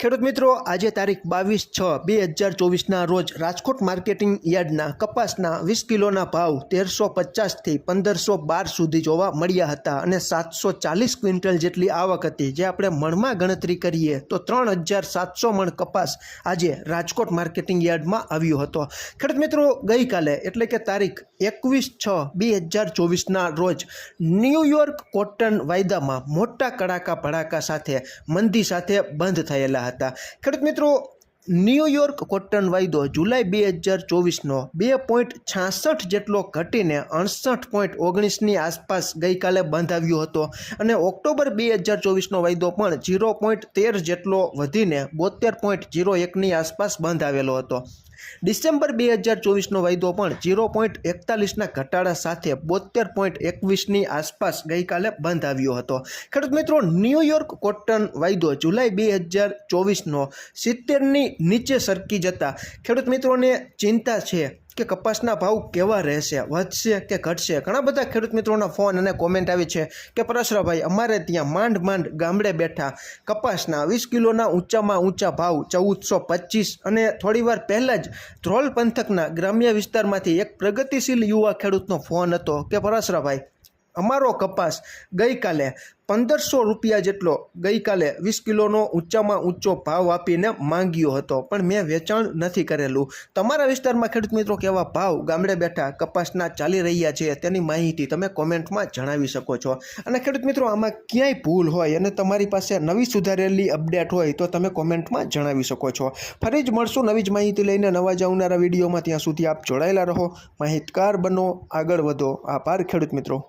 ખેડૂત મિત્રો, આજે તારીખ બાવીસ છ બે હજાર ચોવીસના રોજ રાજકોટ માર્કેટિંગ યાર્ડના કપાસના વીસ કિલોના ભાવ તેરસો પચાસથી પંદરસો બાર સુધી જોવા મળ્યા હતા અને સાતસો ચાલીસ ક્વિન્ટલ જેટલી આવક હતી. જે આપણે મણમાં ગણતરી કરીએ તો ત્રણ હજાર સાતસો મણ કપાસ આજે રાજકોટ માર્કેટિંગ યાર્ડમાં આવ્યો હતો. ખેડૂત મિત્રો, ગઈકાલે એટલે કે તારીખ એકવીસ છ બે હજાર ચોવીસના રોજ ન્યૂયોર્ક કોટન વાયદામાં મોટા કડાકા ભડાકા સાથે મંદી સાથે બંધ થયેલા હતા. ખેડૂત મિત્રો ન્યૂયોર્ક કોટન વાયદો જુલાઈ બે હજાર ચોવીસનો બે પોઈન્ટ છાસઠ જેટલો ઘટીને અડસઠ પોઈન્ટ ઓગણીસની આસપાસ ગઈકાલે બંધ આવ્યો હતો અને ઓક્ટોબર બે હજાર ચોવીસનો વાયદો પણ ઝીરો પોઈન્ટ તેર જેટલો વધીને બોતેર પોઈન્ટ ઝીરો એકની આસપાસ બંધ આવેલો હતો. ડિસેમ્બર બે હજાર ચોવીસનો વાયદો પણ ઝીરો પોઈન્ટ એકતાલીસના ઘટાડા સાથે બોતેર પોઈન્ટ એકવીસની આસપાસ ગઈકાલે બંધ આવ્યો હતો. ખેડૂત મિત્રો ન્યૂયોર્ક કોટન વાયદો જુલાઈ બે હજાર ચોવીસનો સિત્તેરની નીચે સરકી જતા. ખેડૂત મિત્રોને ચિંતા છે કે કપાસના ભાવ કેવા રહેશે, વધશે કે ઘટશે? ઘણા બધા ખેડૂત મિત્રોના ફોન અને કોમેન્ટ આવી છે કે પરશરાભાઈ, અમારે ત્યાં માંડ માંડ ગામડે બેઠા કપાસના વીસ કિલોના ઊંચામાં ઊંચા ભાવ ચૌદસો પચીસ અને થોડીવાર પહેલાં જ ધ્રોલ પંથકના ગ્રામ્ય વિસ્તારમાંથી એક પ્રગતિશીલ યુવા ખેડૂતનો ફોન હતો. કે પરાશરાભાઈ? અમારો કપાસ ગઈકાલે પંદરસો રૂપિયા જેટલો, ગઈકાલે વીસ કિલોનો ઊંચામાં ઊંચો ભાવ આપીને માંગ્યો હતો. પણ મેં વેચાણ નથી કરેલું. તમારા વિસ્તારમાં ખેડૂત મિત્રો કેવા ભાવ ગામડે બેઠા કપાસના ચાલી રહ્યા છે તેની માહિતી તમે કોમેન્ટમાં જણાવી શકો છો. અને ખેડૂત મિત્રો, આમાં ક્યાંય ભૂલ હોય અને તમારી પાસે નવી સુધારેલી અપડેટ હોય તો તમે કોમેન્ટમાં જણાવી શકો છો. ફરી જ મળશું નવી જ માહિતી લઈને. નવા જ આવનારા વિડીયોમાં ત્યાં સુધી આપ જોડાયેલા રહો. માહિતગાર બનો, આગળ વધો. આભાર ખેડૂત મિત્રો.